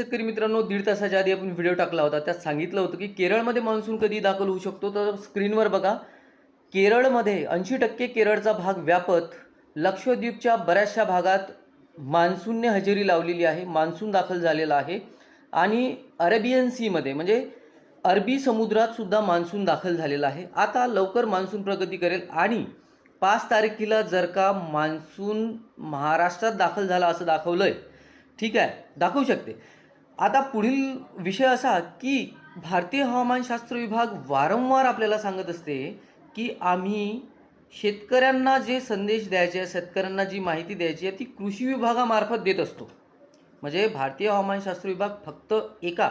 शेतकरी मित्रांनो दीड तासाच्या आधी आपण व्हिडिओ टाकला होता. त्यात सांगितलं होतं की केरळमध्ये मान्सून कधी दाखल होऊ शकतो? तर स्क्रीनवर बघा. केरळमध्ये ऐंशी टक्के केरळचा भाग व्यापत लक्षद्वीपच्या बऱ्याचशा भागात मान्सूनने हजेरी लावलेली आहे. मान्सून दाखल झालेला आहे. आणि अरेबियन सीमध्ये म्हणजे अरबी समुद्रात सुद्धा मान्सून दाखल झालेला आहे. आता लवकर मान्सून प्रगती करेल आणि पाच तारखेला जर का मान्सून महाराष्ट्रात दाखल झाला असं दाखवलं आहे ठीक आहे? दाखवू शकते. आता पुढील विषय असा की भारतीय हवामानशास्त्र विभाग वारंवार आपल्याला सांगत असते की आम्ही शेतकऱ्यांना जे संदेश द्यायचे आहे शेतकऱ्यांना जी माहिती द्यायची आहे ती कृषी विभागामार्फत देत असतो. म्हणजे भारतीय हवामानशास्त्र विभाग फक्त एका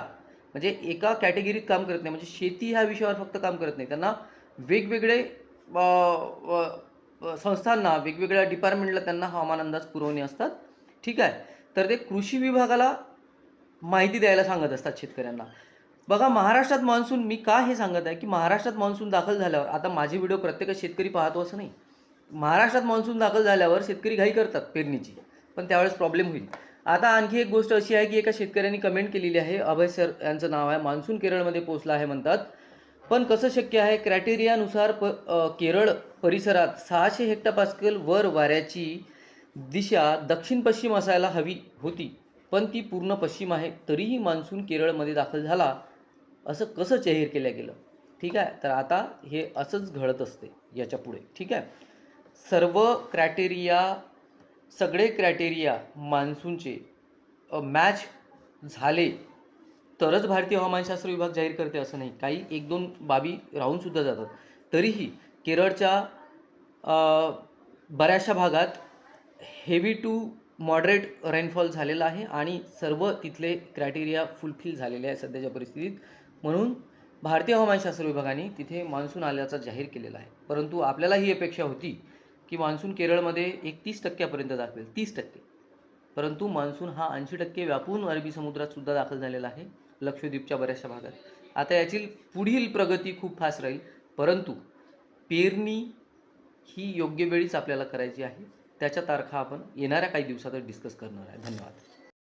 म्हणजे एका कॅटेगरीत काम करत नाही म्हणजे शेती ह्या विषयावर फक्त काम करत नाही. त्यांना वेगवेगळे संस्थांना वेगवेगळ्या डिपार्टमेंटला त्यांना हवामान अंदाज पुरवणे असतात. ठीक आहे? तर ते कृषी विभागाला माहिती द्यायला सांगत असतात शेतकऱ्यांना. बघा महाराष्ट्रात मान्सून मी का हे सांगत आहे की महाराष्ट्रात मान्सून दाखल झाल्यावर आता माझे व्हिडिओ प्रत्येक शेतकरी पाहतो असं नाही. महाराष्ट्रात मान्सून दाखल झाल्यावर शेतकरी घाई करतात पेरणीची पण त्यावेळेस प्रॉब्लेम होईल. आता आणखी एक गोष्ट अशी आहे की एका शेतकऱ्यांनी कमेंट केलेली आहे अभय सर यांचं नाव आहे मान्सून केरळमध्ये पोचला आहे म्हणतात. पण कसं शक्य आहे क्रायटेरियानुसार प केरळ परिसरात सहाशे हेक्टापास्कल वर वाऱ्याची दिशा दक्षिण पश्चिम असायला हवी होती. पण ती पूर्ण पश्चिम आहे तरीही मान्सून केरळमध्ये दाखल झाला असं कसं जाहीर केलं गेलं? ठीक आहे तर आता हे असंच घडत असते याच्यापुढे. ठीक आहे? सर्व क्रायटेरिया सगळे क्रायटेरिया मान्सूनचे मॅच झाले तरच भारतीय हवामानशास्त्र विभाग जाहीर करते असं नाही. काही एक दोन बाबी राहूनसुद्धा जातात. तरीही केरळच्या बऱ्याचशा भागात हेवी टू मॉडरेट रेनफॉल झालेला आहे आणि सर्व तिथले क्रायटेरिया फुलफिल झालेले आहे सध्याच्या परिस्थितीत. म्हणून भारतीय हवामानशास्त्र विभागाने तिथे मान्सून आल्याचा जाहीर केलेला आहे. परंतु आपल्याला ही अपेक्षा होती की मान्सून केरळमध्ये एक तीस टक्क्यापर्यंत दाखवेल. तीस टक्के. परंतु मान्सून हा ऐंशी टक्के व्यापून अरबी समुद्रात सुद्धा दाखल झालेला आहे लक्षद्वीपच्या बऱ्याचशा भागात. आता याची पुढील प्रगती खूप फास्ट राहील. परंतु पेरणी ही योग्य वेळीच आपल्याला करायची आहे. त्याच्या तारखा आपण येणाऱ्या काही दिवसातच डिस्कस करणार आहे. धन्यवाद.